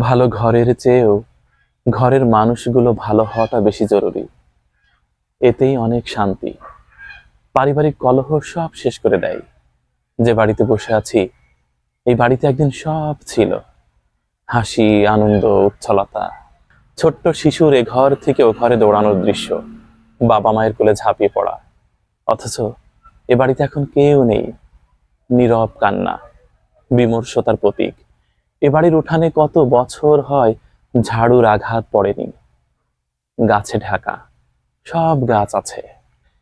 ভালো ঘরের চেয়েও ঘরের মানুষগুলো ভালো হওয়াটা বেশি জরুরি। এতেই অনেক শান্তি। পারিবারিক কলহ সব শেষ করে দেয়। যে বাড়িতে বসে আছি, এই বাড়িতে একদিন সব ছিল। হাসি, আনন্দ, উচ্ছলতা। ছোট্ট শিশুর এ ঘর থেকে ও ঘরে দৌড়ানোর দৃশ্য। বাবা মায়ের কোলে ঝাঁপিয়ে পড়া। অথচ এ বাড়িতে এখন কেউ নেই। নীরব কান্না, বিমর্ষতার প্রতীক। এ বাড়ির উঠানে কত বছর হয় ঝাড়ুর আঘাত পড়েনি। গাছে ঢাকা, সব গাছ আছে।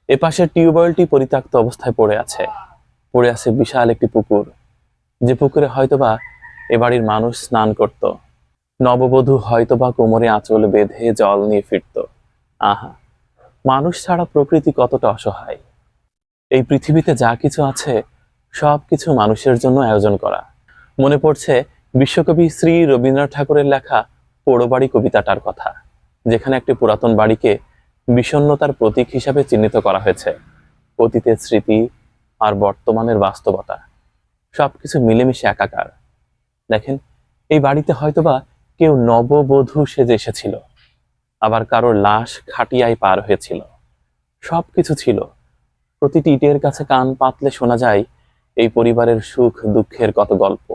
এপাশে টিউবওয়েলটি পরিত্যক্ত অবস্থায় পড়ে আছে। পড়ে আছে বিশাল একটি পুকুর, যে পুকুরে হয়তোবা এ বাড়ির মানুষ স্নান করত। নববধূ হয়তোবা কোমরে আঁচল বেঁধে জল নিয়ে ফিরত। আহা, মানুষ ছাড়া প্রকৃতি কতটা অসহায়। এই পৃথিবীতে যা কিছু আছে সব কিছু মানুষের জন্য আয়োজন করা। মনে পড়ছে বিশ্বকবি শ্রী রবীন্দ্রনাথ ঠাকুরের লেখা পোড়োবাড়ি কবিতাটার কথা, যেখানে একটি পুরাতন বাড়িকে বিষণ্ণতার প্রতীক হিসাবে চিহ্নিত করা হয়েছে, অতীতের স্মৃতি আর বর্তমানের বাস্তবতা। সবকিছু মিলেমিশে একাকার। দেখেন, এই বাড়িতে হয়তোবা কেউ নববধূ সেজে এসেছিল, আবার কারোর লাশ খাটিয়ায় পার হয়েছিল। সবকিছু ছিল। প্রতিটি ইটের কাছে কান পাতলে শোনা যায় এই পরিবারের সুখ দুঃখের কত গল্প।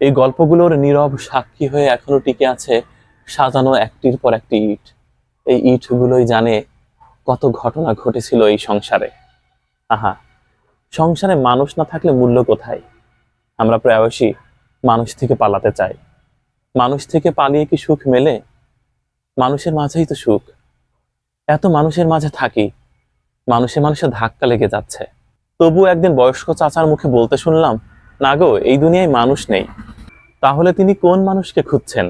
এই গল্পগুলোর নীরব সাক্ষী হয়ে এখনও টিকে আছে সাজানো একটির পর একটি ইট। এই ইটগুলোই জানে কত ঘটনা ঘটেছিল এই সংসারে। আহা, সংসারে মানুষ না থাকলে মূল্য কোথায়? আমরা প্রায়শই মানুষ থেকে পালাতে চাই। মানুষ থেকে পালিয়ে কি সুখ মেলে? মানুষের মাঝেই তো সুখ। এত মানুষের মাঝে থাকি মানুষে মানুষে ধাক্কা লেগে যাচ্ছে। তবু একদিন বয়স্ক চাচার মুখে বলতে শুনলাম না গো এই দুনিয়ায় মানুষ নেই। তাহলে তিনি কোন মানুষকে খুঁজছেন?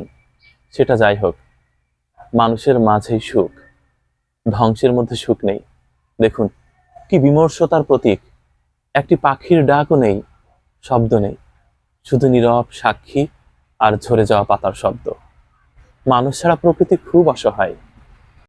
সেটা যাই হোক, মানুষের মাঝেই সুখ, ধ্বংসের মধ্যে সুখ নেই। দেখুন, কি বিমর্ষতার প্রতীক। একটি পাখির ডাকও নেই, শব্দ নেই, শুধু নীরব সাক্ষী আর ঝরে যাওয়া পাতার শব্দ। মানুষ ছাড়া প্রকৃতি খুব অসহায়।